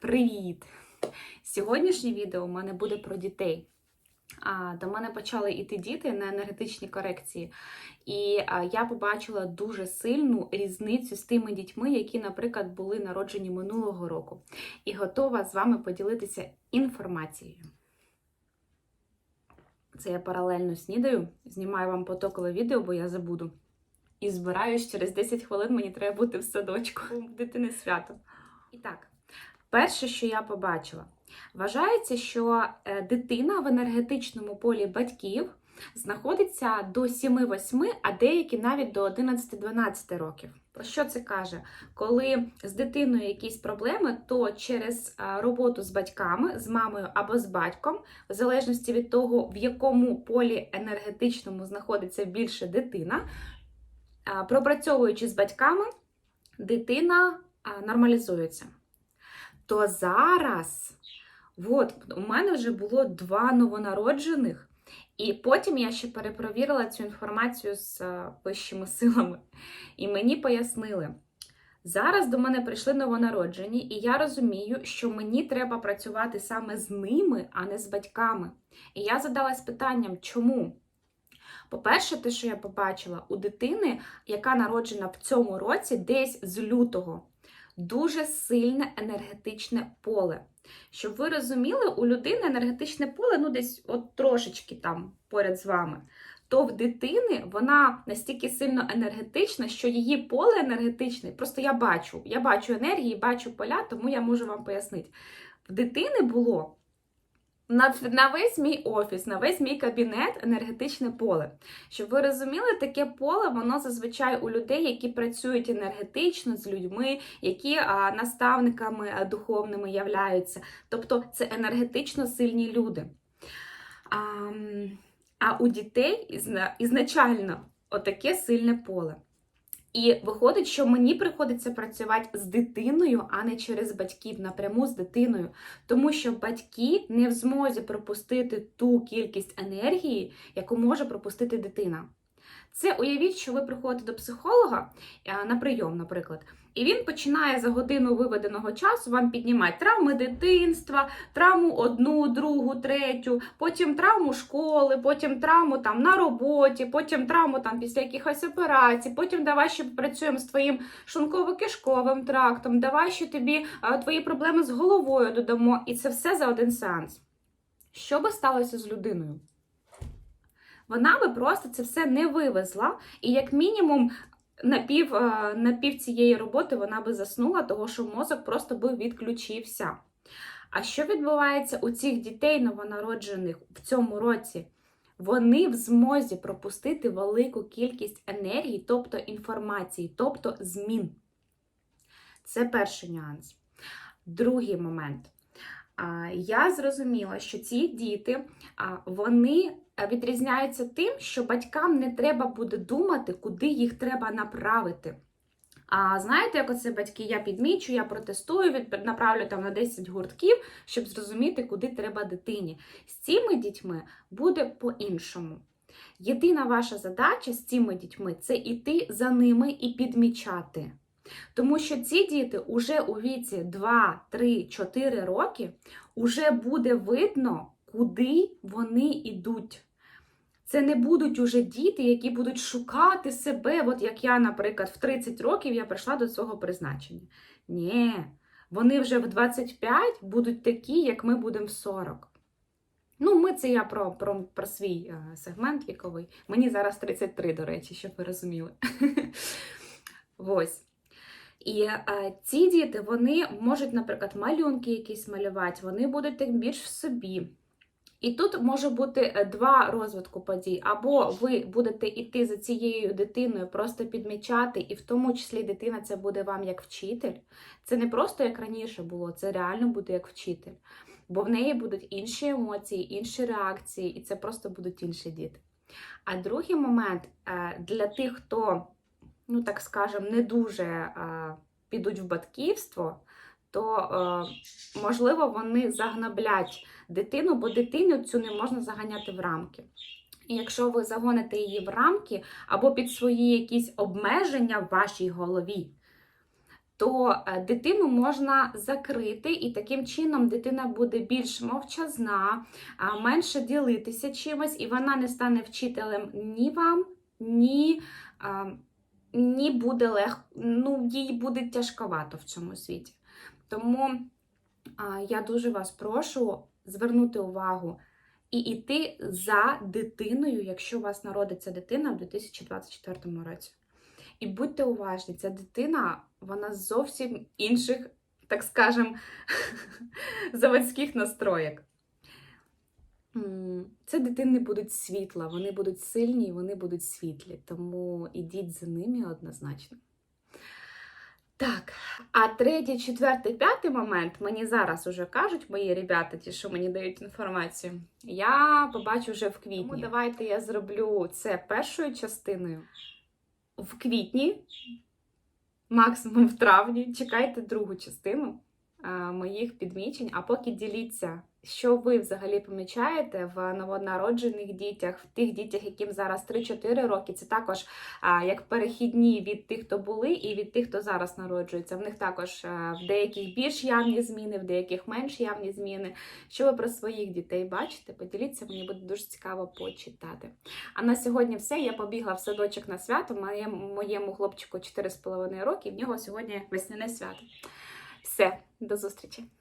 Привіт! Сьогоднішнє відео у мене буде про дітей. А, До мене почали йти діти на енергетичні корекції, і а, я побачила дуже сильну різницю з тими дітьми, які, наприклад, були народжені минулого року, і готова з вами поділитися інформацією. Це я паралельно снідаю, знімаю вам потокове відео, бо я забуду. І збираюсь через 10 хвилин, мені треба бути в садочку. Дитини свято. І так. Перше, що я побачила, вважається, що е, дитина в енергетичному полі батьків знаходиться до 7-8, а деякі навіть до 11-12 років. Про що це каже? Коли з дитиною якісь проблеми, то через е, роботу з батьками, з мамою або з батьком, в залежності від того, в якому полі енергетичному знаходиться більше дитина, е, пропрацьовуючи з батьками, дитина нормалізується то зараз, от, у мене вже було два новонароджених, і потім я ще перепровірила цю інформацію з вищими силами. І мені пояснили, зараз до мене прийшли новонароджені, і я розумію, що мені треба працювати саме з ними, а не з батьками. І я задалась питанням, чому? По-перше, те, що я побачила, у дитини, яка народжена в цьому році, десь з лютого дуже сильне енергетичне поле. Щоб ви розуміли, у людини енергетичне поле, ну десь от трошечки там поряд з вами. То в дитини вона настільки сильно енергетична, що її поле енергетичне, просто я бачу, я бачу енергії, бачу поля, тому я можу вам пояснити. В дитини було на на весь мій офіс, на весь мій кабінет енергетичне поле. Щоб ви розуміли, таке поле воно зазвичай у людей, які працюють енергетично з людьми, які а, наставниками а, духовними являються. Тобто це енергетично сильні люди. А, а у дітей ізначально отаке сильне поле. І виходить, що мені приходиться працювати з дитиною, а не через батьків, напряму з дитиною. Тому що батьки не в змозі пропустити ту кількість енергії, яку може пропустити дитина. Це уявіть, що ви приходите до психолога на прийом, наприклад, і він починає за годину виведеного часу вам піднімати травми дитинства, травму одну, другу, третю, потім травму школи, потім травму там на роботі, потім травму там після якихось операцій, потім давай ще працюємо з твоїм шлунково-кишковим трактом, давай ще тобі а, твої проблеми з головою додамо. І це все за один сеанс. Що би сталося з людиною? Вона би просто це все не вивезла, і як мінімум на пів, е, на пів цієї роботи вона би заснула, того що мозок просто би відключився. А що відбувається у цих дітей новонароджених в цьому році? Вони в змозі пропустити велику кількість енергії, тобто інформації, тобто змін. Це перший нюанс. Другий момент. Я зрозуміла, що ці діти вони відрізняються тим, що батькам не треба буде думати, куди їх треба направити. А знаєте, як оце батьки, я підмічу, я протестую, від, направлю там на 10 гуртків, щоб зрозуміти, куди треба дитині. З цими дітьми буде по-іншому. Єдина ваша задача з цими дітьми це йти за ними і підмічати. Тому що ці діти уже у віці 2, 3, 4 роки уже буде видно, куди вони йдуть. Це не будуть уже діти, які будуть шукати себе, от як я, наприклад, в 30 років я прийшла до свого призначення. Ні, вони вже в 25 будуть такі, як ми будемо в 40. Ну, ми це я про про, про свій е, сегмент віковий. Мені зараз 33, до речі, щоб ви розуміли. Ось. І е, ці діти вони можуть, наприклад, малюнки якісь малювати, вони будуть так більш в собі. І тут може бути е, два розвитку подій. Або ви будете йти за цією дитиною, просто підмічати, і в тому числі дитина це буде вам як вчитель. Це не просто як раніше було, це реально буде як вчитель. Бо в неї будуть інші емоції, інші реакції, і це просто будуть інші діти. А другий момент е, для тих, хто ну так скажем, не дуже підуть в батьківство, то, можливо, вони загнаблять дитину, бо дитину цю не можна заганяти в рамки. І якщо ви загоните її в рамки або під свої якісь обмеження в вашій голові, то е, дитину можна закрити, і таким чином дитина буде більш мовчазна, менше ділитися чимось, і вона не стане вчителем ні вам, ні. ні буде легко, ну, їй буде тяжковато в цьому світі. Тому я дуже вас прошу звернути увагу і йти за дитиною, якщо у вас народиться дитина в 2024 році. І будьте уважні, ця дитина, вона зовсім інших, так скажем, заводських настроєк. Це дитини будуть світла, вони будуть сильні, і вони будуть світлі. Тому ідіть за ними однозначно. Так, а третій, четвертий, п'ятий момент мені зараз уже кажуть мої ребята, ті, що мені дають інформацію. Я побачу вже в квітні. Тому давайте я зроблю це першою частиною в квітні, максимум в травні. Чекайте другу частину а, моїх підмічень, а поки діліться, що ви взагалі помічаєте в новонароджених дітях, в тих дітях, яким зараз 3-4 роки. Це також а, як перехідні від тих, хто були, і від тих, хто зараз народжується. В них також а, в деяких більш явні зміни, в деяких менш явні зміни. Що ви про своїх дітей бачите? Поділіться, мені буде дуже цікаво почитати. А на сьогодні все. Я побігла в садочок на свято. Моєму, моєму хлопчику 4,5 роки, в нього сьогодні весняне свято. Все, до зустрічі!